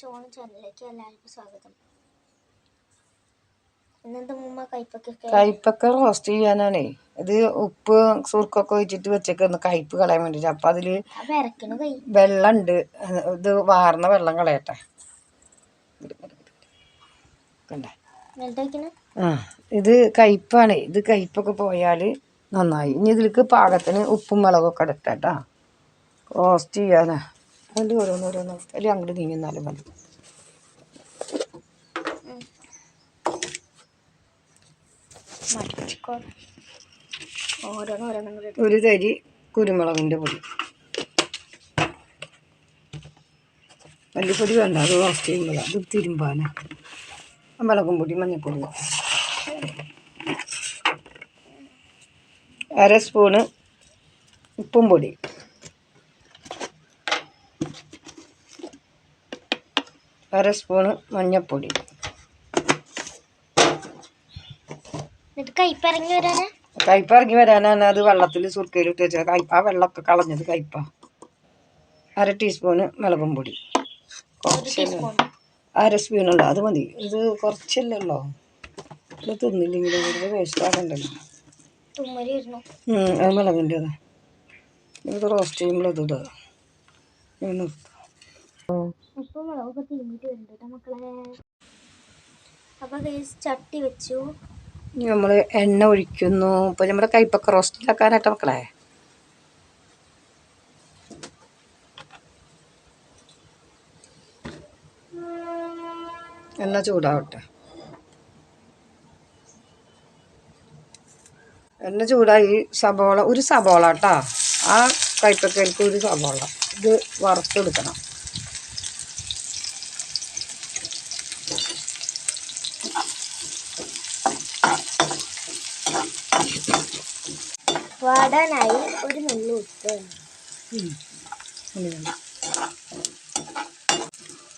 ചോണ ചാനലിലേക്ക് എല്ലാവർക്കും സ്വാഗതം. ഇന്നത്തെ മുമ്പ് കൈപ്പൊക്കെ കൈപ്പക്ക റോസ്റ്റ് ചെയ്യാനാണ്. ഇത് ഉപ്പ് സുർക്കൊക്കെ ഒഴിച്ചിട്ട് വെച്ചേക്കുന്ന കയ്പ് കളയാൻ വേണ്ടിട്ട്. അപ്പം അതിൽ അപ്പൊ ഇറക്കണ കൈ. വെള്ളമുണ്ട് ഇത് വാർന്ന വെള്ളം കളയട്ടെ. കണ്ടേ? വെള്ളം ആ ഇത് കയ്പാണ്. ഇത് കയ്പൊക്കെ പോയാൽ നന്നായി. ഇനി ഇതിലേക്ക് പാകത്തിന് ഉപ്പും മുളകൊക്കെ ഇടട്ടേട്ടാ റോസ്റ്റ് ചെയ്യാനാ. അതിൽ ഓരോന്നോരോന്ന് അല്ലെങ്കിൽ അങ്ങോട്ട് നീങ്ങുന്നാലും മതി. ഒരു തരി കുരുമുളകിന്റെ പൊടി. മല്ലിപ്പൊടി വേണ്ട അത് റോസ്റ്റ് ചെയ്യുമ്പോഴാണ് അത് തിരുമ്പാനാ. മുളകും പൊടി മഞ്ഞൾപ്പൊടി അര സ്പൂണ് ഉപ്പും പൊടി. അര സ്പൂണ് മഞ്ഞൾപ്പൊടി. കയ്പ ഇറങ്ങി വരാനാണ് അത് വെള്ളത്തിൽ സുർക്കയിൽ ഇട്ട് വെച്ചാൽ കയ്പ ആ വെള്ളമൊക്കെ കളഞ്ഞത് കയ്പ അര ടീസ്പൂണ് മുളകും പൊടി. കുറച്ചല്ലേ അര സ്പൂണുള്ള അത് മതി. ഇത് കുറച്ചല്ലല്ലോ. ഇത് തിന്നില്ലെങ്കിൽ വെറുതെ വേസ്റ്റ് ആകണ്ടല്ലോ അത് മുളകിന്റെ അതാ ഇത് റോസ്റ്റ് ചെയ്യുമ്പോൾ അത് ഇടുക. വരുന്നുണ്ട് മക്കളെ ചട്ടി വെച്ചു നമ്മൾ എണ്ണ ഒഴിക്കുന്നു. ഇപ്പൊ നമ്മുടെ റോസ്റ്റ് ആക്കാനായിട്ട് മക്കളെ. എണ്ണ ചൂടാവട്ടെ. എണ്ണ ചൂടായി സബോള ഒരു സബോള കേട്ടോ ആ കയ്പക്കയിലേക്ക് ഒരു സബോള. ഇത് വറുത്തെടുക്കണം. വാടാനായി ഒരു നുള്ളു ഉപ്പ്.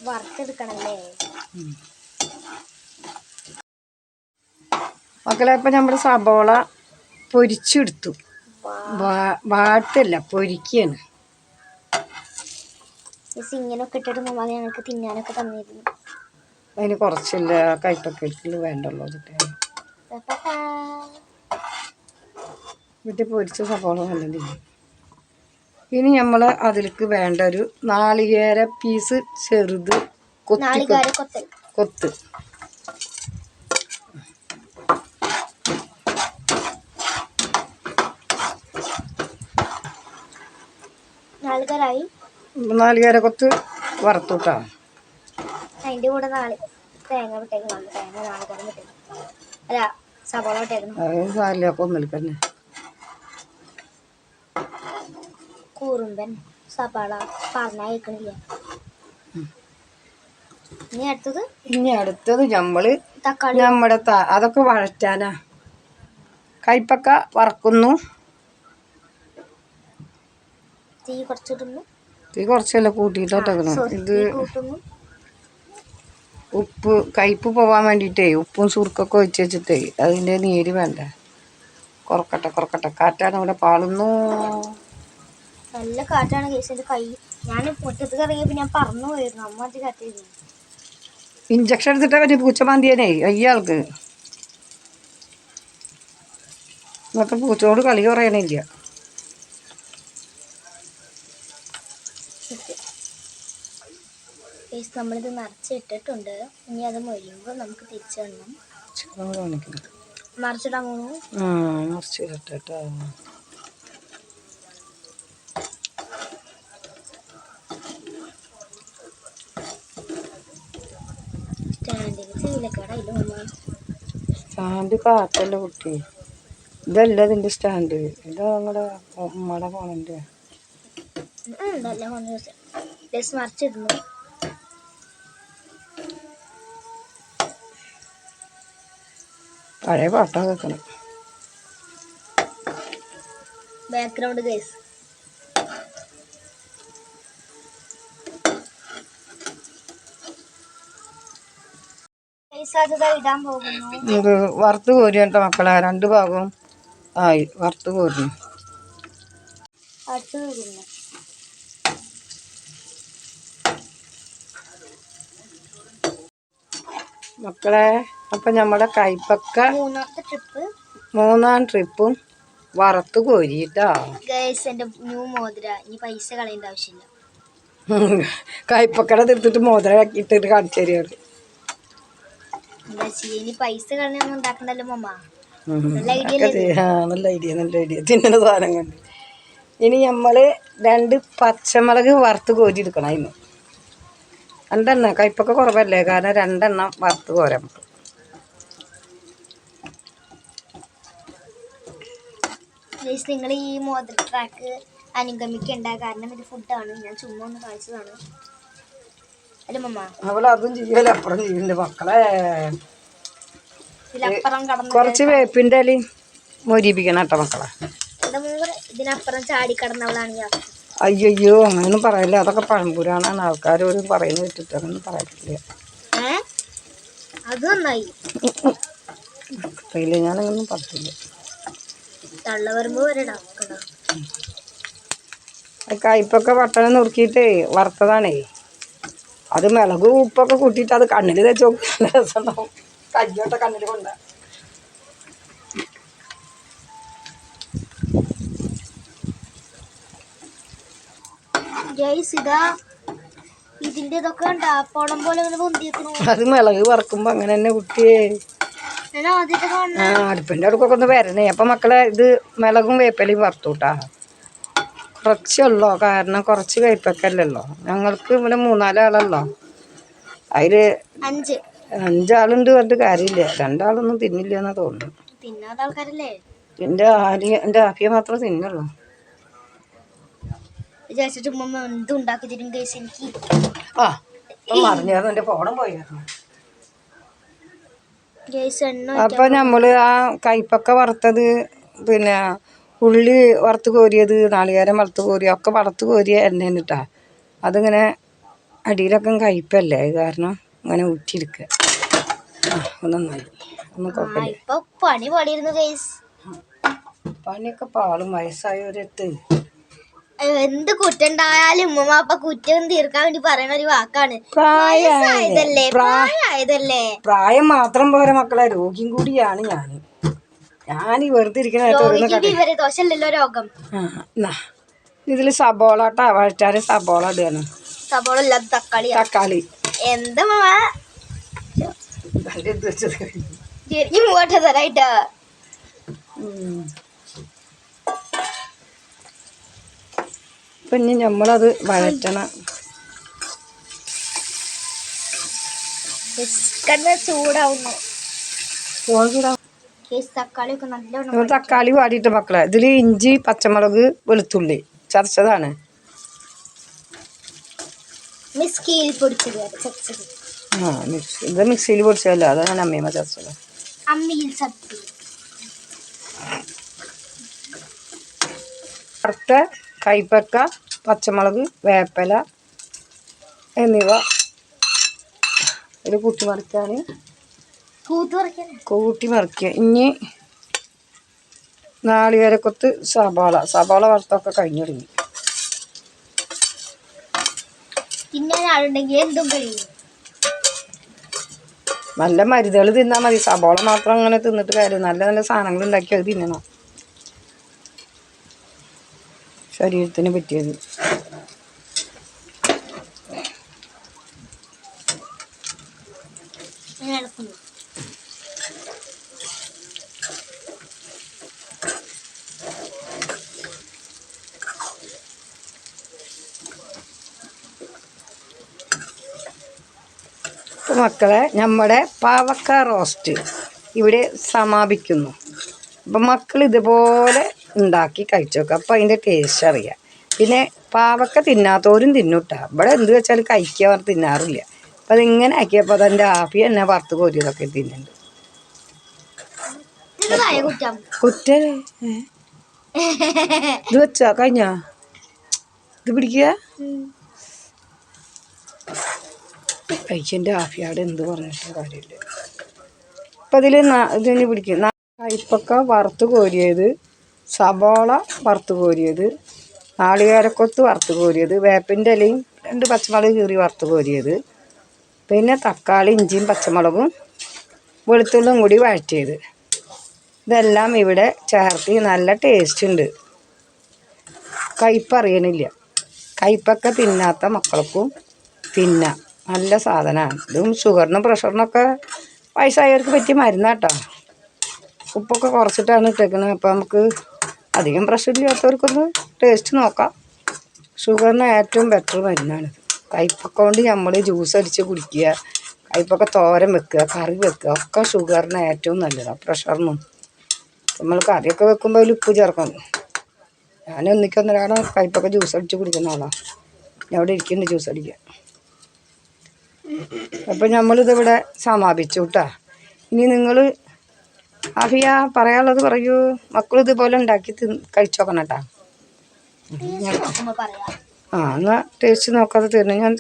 വറുത്തെടുക്കണല്ലേ മക്കളെ ഇപ്പം നമ്മുടെ സബോള പൊരിച്ചെടുത്തു. വാട്ടല്ല പൊരിക്കുകയാണ് മിസ് ഇങ്ങനൊക്കെ ഇട്ടിട്ട് മമ്മ ഞങ്ങൾക്ക് തിന്നാനൊക്കെ തന്നിരുന്നു. അതിന് കുറച്ചില്ല കൈപ്പൊക്കെ വേണ്ടല്ലോ അതിട്ട്. എന്നിട്ട് പൊരിച്ച സബോള നല്ലത്. ഇനി നമ്മൾ അതിലേക്ക് വേണ്ട ഒരു നാളികേര പീസ് ചെറുത് കൊത്തി കൊത്ത്. നാളികേര കൊത്ത്. വറുത്തുട്ടാ. അതിന്റെ കൂടെ നാളെ തേങ്ങ വിട്ടേക്കണം തേങ്ങ നാളികേരം വിട്ടേക്കണം അല്ല സവാള വിട്ടേക്കണം സാരില്ല കൊന്നൽക്കന്നെ കൂറുമ്പൻ സവാള പറഞ്ഞാ കേൾക്കണില്ല ഇനി അടുത്തത്? ഇനി അടുത്തത് നമ്മൾ തക്കാളി. നമ്മുടെ അതൊക്കെ വഴറ്റാനാ. കയ്പക്ക വറക്കുന്നു. തീ കുറച്ചിടുന്നു. തീ കുറച്ചല്ല കൂട്ടിയിട്ടേക്കണം സോറി ഇത് ഉപ്പ് കയ്പ് പോവാൻ വേണ്ടിയിട്ടേ ഉപ്പും സുർക്കൊക്കെ ഒഴിച്ച് വെച്ചിട്ടേ അതിന്റെ നീര് വേണ്ട? കുറക്കട്ടെ കുറക്കട്ടെ. കാറ്റാണ് ഇവിടെ പാളുന്നു. നല്ല കാറ്റാണ് കേസിന്റെ കൈ. ഞാൻ മുറ്റത്ത് ഇറങ്ങിയപ്പോ ഞാൻ പറന്നു പോയിരുന്നു. അമ്മ അത് കാറ്റായിരുന്നു ഇഞ്ചക്ഷൻ എടുത്തിട്ടാ പറ്റി പൂച്ചമാന്തിയനെ? അയ്യാൾക്ക്. ഇന്നത്തെ പൂച്ചയോട് കളി പറയണില്ല. നമ്മളിത് നിറച്ചിട്ടിട്ടുണ്ട് ഇനി അത് മൊഴിയുമ്പോൾ നമുക്ക് തിരിച്ചു വരണം മറിച്ചിടാൻ പോകുന്നു നിറച്ചിരട്ടെ കേട്ടോ സ്റ്റാൻഡിന് ചീലക്കടയിലും അമ്മ സ്റ്റാൻഡ് കാറ്റല്ല കുട്ടി. ഇതല്ല ഇതിന്റെ സ്റ്റാൻഡ്. ഇതാ നമ്മുടെ ഉമ്മയുടെ ഫോണിന്റെ മറിച്ചിടുന്നു പഴയ പാട്ടാ കേൾക്കണം ബാക്ക്ഗ്രൗണ്ട് കേസ് ഇത് വറുത്ത് കോരി എന്റെ മക്കളെ. രണ്ട് ഭാഗവും ആയി. വറുത്ത് കോരി മക്കളെ അപ്പം നമ്മുടെ കൈപ്പക്ക മൂന്നാം ട്രിപ്പും വറുത്ത് കോരിട്ടോ ന്യൂ മോതിര. ഇനി പൈസ കളയേണ്ട ആവശ്യമില്ല. കൈപ്പക്കട തീർത്തിട്ട് മോതിര ഇട്ടിട്ട് കാണിച്ചു തരുവാണ്. എന്താ ചെയ്യുക ഇനി പൈസ ഉണ്ടാക്കണ്ടല്ലോ മമ്മ. നല്ല ചെയ്യ- ആ, നല്ല ഐഡിയ നല്ല ഐഡിയ തിന്നുന്ന സാധനം കൊണ്ട്. ഇനി നമ്മൾ രണ്ട് പച്ചമുളക് വറുത്ത് കോരി എടുക്കണം അതിന്. രണ്ടെണ്ണം കയ്പൊക്കെ കുറവല്ലേ? കാരണം രണ്ടെണ്ണം വറുത്ത് കോരാം നമുക്ക് നിങ്ങൾ ഈ മോദ്രാക്ക് ട്രാക്ക് അനുഗമിക്കണ്ട. കാരണം ഇത് ഫുഡാണ് ഞാൻ ചുമ്മാ ഒന്ന് കാണിച്ചതാണ്. മമ്മ. അതും ചെയ്യല അപ്പുറം ചെയ്യുന്നുണ്ട് മക്കളെ. കുറച്ച് വേപ്പിന്റെ അല്ലെ മൊരിപ്പിക്കണം കേട്ടോ മക്കളെ. ഇതിനപ്പുറം അയ്യോ അങ്ങനെയൊന്നും പറയില്ല. അതൊക്കെ പഴംപുരാണാണ്. ആൾക്കാരോട് പറയുന്നത് വിട്ടിട്ട് അങ്ങനെ പറയത്തില്ല. അത് നന്നായി. അറിയില്ല ഞാനങ്ങനൊന്നും ആ കയ്പൊക്കെ വട്ടണം നുറുക്കിയിട്ടേ വറുത്തതാണേ. അത് മിളക് ഉപ്പൊക്കെ കൂട്ടിയിട്ട് അത് കണ്ണിൽ തേച്ച് നോക്കി. നല്ല രസമുണ്ടാവും. കയ്യോട്ട കണ്ണിൽ കൊണ്ട. അത് മിളക് വറക്കുമ്പോ അങ്ങനെ തന്നെ കുട്ടിയെ. അടുപ്പിന്റെ ആ അടുപ്പിന്റെ അടുക്കൊക്കെ ഒന്ന് വരണേ. അപ്പൊ മക്കളെ ഇത് മിളകും വേപ്പലയും വറുത്തു കേട്ടാ കുറച്ചുള്ളോ കാരണം കുറച്ച് കയ്പക്കല്ലല്ലോ ഞങ്ങൾക്ക് ഇവിടെ മൂന്നാലാളല്ലോ അതിൽ അഞ്ച്. അഞ്ചാളുണ്ട് പറഞ്ഞിട്ട് കാര്യമില്ല. രണ്ടാളൊന്നും തിന്നില്ല എന്നാ തോന്നുന്നു എന്റെ ആര്യ എന്റെ ആഫിയ മാത്രമേ തിന്നുള്ളൂ. ആ മറിഞ്ഞായിരുന്നു ഫോണും അപ്പൊ നമ്മൾ ആ കൈപ്പക്ക വറുത്തത് പിന്നെ ഉള്ളി വറുത്ത് കോരിയത് നാളികേരം വറുത്ത് കോരിയ ഒക്കെ വറുത്ത് കോരിയ എണ്ണയാണ് കേട്ടോ അതിങ്ങനെ അടിയിലൊക്കെ കയ്പല്ലേ അത് കാരണം ഇങ്ങനെ ഊറ്റിയിരിക്കുക നന്നായി. ഒന്നും കുഴപ്പമില്ല. പണിയൊക്കെ പാളും വയസ്സായവരടുത്ത്. എന്ത് കുറ്റുണ്ടായാലും ഉമ്മ അപ്പൊ കുറ്റം തീർക്കാൻ വേണ്ടി പറയുന്ന ഒരു വാക്കാണ്. പ്രായമായതല്ലേ. പ്രായം മാത്രം പോരാ മക്കളെ രോഗിയും കൂടിയാണ് ഞാൻ ഞാൻ ഈ വെറുതെ ഇരിക്കണ രോഗിക്ക് രോഗം. ഇതിൽ സബോള കേട്ടോ വഴറ്റാറ് സബോള ഇടുകയാണ് സബോള ഇല്ലാത്ത തക്കാളി. തക്കാളി. എന്താ. ചെരിഞ്ഞു പോട്ടെ തരായിട്ടാ ഉം. ഇപ്പൊ ഇനി നമ്മളത് വഴറ്റണം. ചൂടാവുന്നു. നമ്മൾ തക്കാളി വാടിയിട്ട് മക്കളെ ഇതിൽ ഇഞ്ചി പച്ചമുളക് വെളുത്തുള്ളി ചതച്ചതാണ്. ആ ഇത് മിക്സിയിൽ പൊടിച്ചതല്ല അതാണ് അമ്മയമ്മ ചതച്ചത്. വറുത്ത കൈപ്പക്ക പച്ചമുളക് വേപ്പല എന്നിവ. ഒരു കൂട്ടി പറിക്കാൻ കൂട്ടി മറിക്കുക. ഇനി നാളികേരക്കൊത്ത് സവാള. സവാള വറുത്തൊക്കെ കഴിഞ്ഞു തുടങ്ങി. നല്ല മരുന്നുകൾ തിന്നാൽ മതി. സവാള മാത്രം അങ്ങനെ തിന്നിട്ട് കാര്യം നല്ല നല്ല സാധനങ്ങൾ ഉണ്ടാക്കി അത് തിന്നണം. ശരീരത്തിന് പറ്റിയത്. ഞാൻ മക്കളെ നമ്മുടെ പാവക്ക റോസ്റ്റ് ഇവിടെ സമാപിക്കുന്നു. അപ്പം മക്കൾ ഇതുപോലെ ഉണ്ടാക്കി കഴിച്ചു നോക്കുക അപ്പോൾ അതിന്റെ ടേസ്റ്റ് അറിയാം. പിന്നെ പാവക്ക തിന്നാത്തവരും തിന്നുട്ടാ. ഇവിടെ എന്ത് വെച്ചാൽ കഴിക്കുക അവർ തിന്നാറില്ല. അപ്പം അതിങ്ങനെ ആക്കിയപ്പോൾ അതെന്റെ ആഫി എന്നെ വറുത്ത് കോരിയതൊക്കെ തിന്നുന്നുണ്ട് കുറ്റം? കുറ്റേ? ഇത് വെച്ചാ കഴിഞ്ഞോ? ഇത് പിടിക്കുക? ഉം. ആഫിയാട് എന്ത് പറഞ്ഞിട്ടും കാര്യമില്ല. അപ്പം ഇതിൽ ഇതിന് പിടിക്കും. കയ്പക്ക വറുത്ത് കോരിയത് സബോള വറുത്ത് കോരിയത് നാളികേരക്കൊത്ത് വറുത്ത് കോരിയത് വേപ്പിന്റെ ഇലയും രണ്ട് പച്ചമുളക് കീറി വറുത്ത് കോരിയത് പിന്നെ തക്കാളി ഇഞ്ചിയും പച്ചമുളകും വെളുത്തുള്ളും കൂടി വഴറ്റിയത്. ഇതെല്ലാം ഇവിടെ ചേർത്ത് നല്ല ടേസ്റ്റ് ഉണ്ട്. കയ്പ്പറിയണില്ല കയ്പ്പൊക്കെ തിന്നാത്ത മക്കൾക്കും തിന്നാം. നല്ല സാധനമാണ് ഇതും ഷുഗറിനും പ്രഷറിനൊക്കെ വയസ്സായവർക്ക് പറ്റിയ മരുന്നാട്ടോ. ഉപ്പൊക്കെ കുറച്ചിട്ടാണ് ഇട്ടേക്കുന്നത് അപ്പോൾ നമുക്ക് അധികം പ്രഷർ ഇല്ലാത്തവർക്കൊന്ന് ടേസ്റ്റ് നോക്കാം. ഷുഗറിന് ഏറ്റവും ബെറ്റർ മരുന്നാണ്. കയ്പ്പൊക്കെ കൊണ്ട് നമ്മൾ ജ്യൂസ് അടിച്ച് കുടിക്കുക. കയ്പ്പൊക്കെ തോരൻ വെക്കുക കറി വെക്കുക. ഒക്കെ ഷുഗറിന് ഏറ്റവും നല്ലതാണ് പ്രഷറിനും നമ്മൾ കറിയൊക്കെ വെക്കുമ്പോൾ അതിൽ ഉപ്പ് ചേർക്കണം. ഞാൻ ഒന്നിക്കൊന്നരാണ് കയ്പ്പൊക്കെ ജ്യൂസ് അടിച്ച് കുടിക്കുന്ന ആളാണ് ഞാൻ അവിടെ ഇരിക്കുന്നുണ്ട് ജ്യൂസ് അടിക്കാൻ. അപ്പം നമ്മളിതിവിടെ സമാപിച്ചു കേട്ടോ ഇനി നിങ്ങൾ അഫിയ പറയാനുള്ളത് പറയൂ. മക്കൾ ഇതുപോലെ ഉണ്ടാക്കി കഴിച്ചോക്കണം കേട്ടോ ആ എന്നാൽ ടേസ്റ്റ് നോക്കാതെ തീർന്നു. ഞാൻ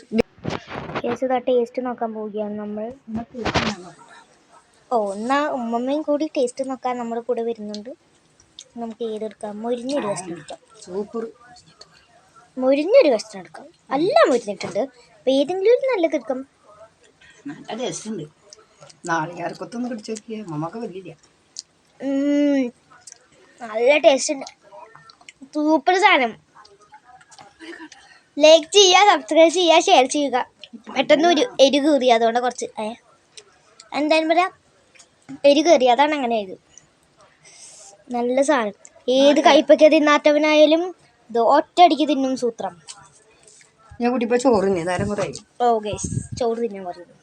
ടേസ്റ്റ് നോക്കാൻ പോവുകയാണ് നമ്മൾ ഓ എന്നാ ഉമ്മമ്മയും കൂടി ടേസ്റ്റ് നോക്കാൻ നമ്മുടെ കൂടെ വരുന്നുണ്ട്. നമുക്ക് ഏതെടുക്കാം? മുരിഞ്ഞൊരു കഷ്ണം എടുക്കാം. സൂപ്പർ മുരിഞ്ഞൊരു കഷ്ണം എടുക്കാം. എല്ലാം മുരിഞ്ഞിട്ടുണ്ട്. അപ്പോൾ ഏതെങ്കിലും ഒരു നല്ലത് എടുക്കാം നല്ല ടേസ്റ്റ് ഉണ്ട്. നാളികേരക്കൊത്തൊന്ന് പിടിച്ച് നോക്കിയേ മമ്മക്ക് വലിയ നല്ല ടേസ്റ്റ് ഉണ്ട്. സൂപ്പർ സാധനം. ലൈക്ക് ചെയ്യുക സബ്സ്ക്രൈബ് ചെയ്യുക ഷെയർ ചെയ്യുക. പെട്ടെന്ന് ഒരു എരി കയറി അതുകൊണ്ട് കുറച്ച് എന്തായാലും പറയാം. എരി കയറി അതാണ് അങ്ങനെ ഇത് നല്ല സാധനം. ഏത് കയ്പയ്ക്ക തിന്നാത്തവനായാലും ഇത് ഒറ്റയടിക്ക് തിന്നും സൂത്രം. ഞാൻ കുട്ടിപ്പോ ചോറ് കുറേ ഓ ഗൈസ് ചോറ് തിന്നാൻ പറയുന്നു